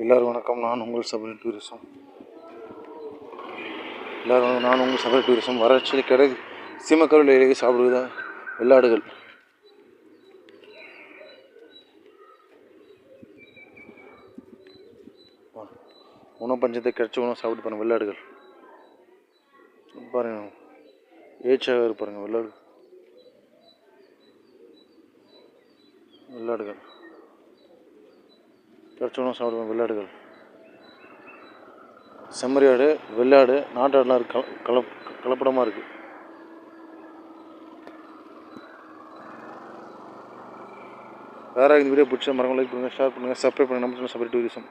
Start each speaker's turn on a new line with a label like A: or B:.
A: எல்லோரும் வணக்கம். நான் உங்கள் சபரி டூரிசம். எல்லோரும் நான் உங்கள் சபரி டூரிசம். வறட்சி கிடை சீமக்கருள் ஏரியை சாப்பிடுவதா? வெள்ளாடுகள். உணவு பஞ்சத்தை கிடச்சி உணவு சாப்பிட்டு பாருங்க வெள்ளாடுகள். பாருங்க. ஏச்சாக இருப்பாருங்க வெள்ளாடு வெள்ளாடுகள். கிடைச்ச உணவு வெள்ளாடுகள். செம்மறியாடு வெள்ளாடு நாட்டாடுலாம் இருக்கு கல கலப் கலப்படமாக இருக்குது வேறு இந்த வீடியோ பிடிச்ச மரங்களை லைக் பண்ணுங்கள் ஷேர் பண்ணுங்கள் சப்ஸ்கிரைப் பண்ணுங்கள் நம்ம சப்ரேட் டூரிசம்